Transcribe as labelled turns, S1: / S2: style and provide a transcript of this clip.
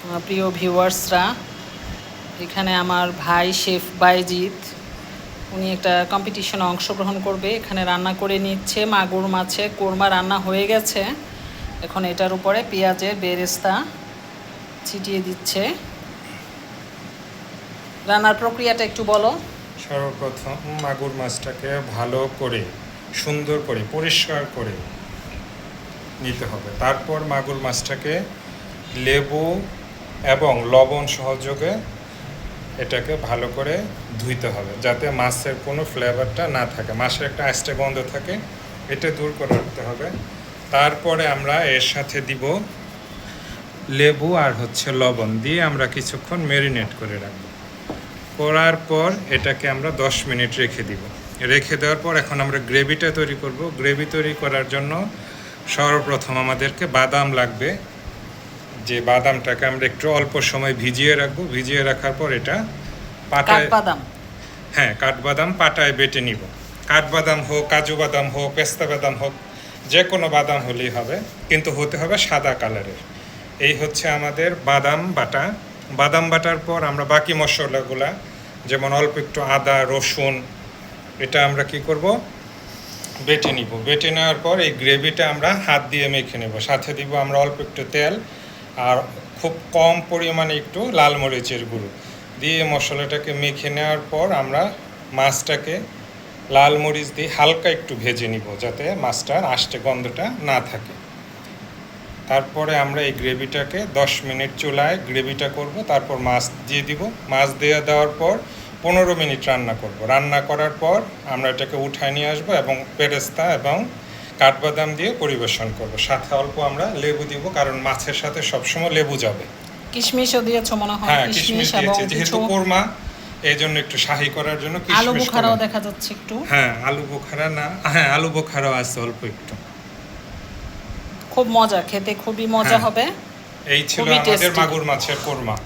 S1: প্রিয় ভিউয়ার্সরা, এখানে আমার ভাই শেফ বাইজিৎ, উনি একটা কম্পিটিশনে অংশগ্রহণ করবে। এখানে রান্না করে নিচ্ছে, মাগুর মাছে, কোরমা রান্না হয়ে গেছে। এখন এটার উপরে পেঁয়াজের বেরেস্তা ছিটিয়ে দিচ্ছে। রান্নার প্রক্রিয়াটা একটু বলো।
S2: সর্বপ্রথম মাগুর মাছটাকে ভালো করে, সুন্দর করে, পরিষ্কার করে নিতে হবে। তারপর মাগুর মাছটাকে লেবু এবং লবণ সহযোগে এটাকে ভালো করে ধুইতে হবে, যাতে মাছের কোনো ফ্লেভারটা না থাকে। মাছের একটা আস্তে গন্ধ থাকে, এটা দূর করে রাখতে হবে। তারপরে আমরা এর সাথে দিব লেবু আর হচ্ছে লবণ, দিয়ে আমরা কিছুক্ষণ মেরিনেট করে রাখব। করার পর এটাকে আমরা 10 মিনিট রেখে দিব। রেখে দেওয়ার পর এখন আমরা গ্রেভিটা তৈরি করব। গ্রেভি তৈরি করার জন্য সর্বপ্রথম আমাদেরকে বাদাম লাগবে। যে বাদামটাকে আমরা একটু অল্প সময় ভিজিয়ে রাখব ভিজিয়ে রাখার পর এটা পাটায়
S1: কাঠবাদাম।
S2: হ্যাঁ কাঠবাদাম পাটায় বেটে নিব। কাঠবাদাম হোক কাজু বাদাম হোক পেস্তা বাদাম হোক যে কোনো বাদাম হলেই হবে কিন্তু হতে হবে সাদা কালারের। এই হচ্ছে আমাদের বাদাম বাটা। বাদাম বাটার পর আমরা বাকি মশলাগুলা যেমন অল্প একটু আদা রসুন এটা আমরা কি করব? বেটে নিব। বেটে নেওয়ার পর এই গ্রেভিটা আমরা হাত দিয়ে মেখে নেব। সাথে দিব আমরা অল্প একটু তেল। আর খুব কম পরিমাণে একটু লাল মরিচের গুঁড়ো। দিয়ে মশলাটাকে মেখে নেওয়ার পর আমরা মাছটাকে লাল মরিচ দিয়ে হালকা একটু ভেজে নিব, যাতে মাছটার আষ্টে গন্ধটা না থাকে। তারপরে আমরা এই গ্রেভিটাকে 10 মিনিট চুলায় গ্রেভিটা করব, তারপর মাছ দিয়ে দিব। মাছ দিয়ে দেওয়ার পর পনেরো মিনিট রান্না করব। রান্না করার পর আমরা এটাকে উঠায় নিয়ে আসব এবং পেরেস্তা এবং কাঠবাদাম দিয়ে পরিবেশন করব। সাথে অল্প আমরা লেবু দিব কারণ মাছের সাথে সবসময় লেবু যাবে।
S1: কিশমিশও দিয়েছ মনে হয়
S2: হ্যাঁ কিশমিশ দিয়েছি। যেহেতু কোরমা এই জন্য একটু শাহি করার জন্য
S1: আলু বুখারাও। দেখা যাচ্ছে একটু।
S2: হ্যাঁ আলু বোখারা না হ্যাঁ আলু বোখারাও আছে অল্প একটু।
S1: খুব মজা খেতে খুবই মজা
S2: হ্যাঁ।
S1: হবে।
S2: এই ছিল আমাদের মাগুর মাছের কোরমা।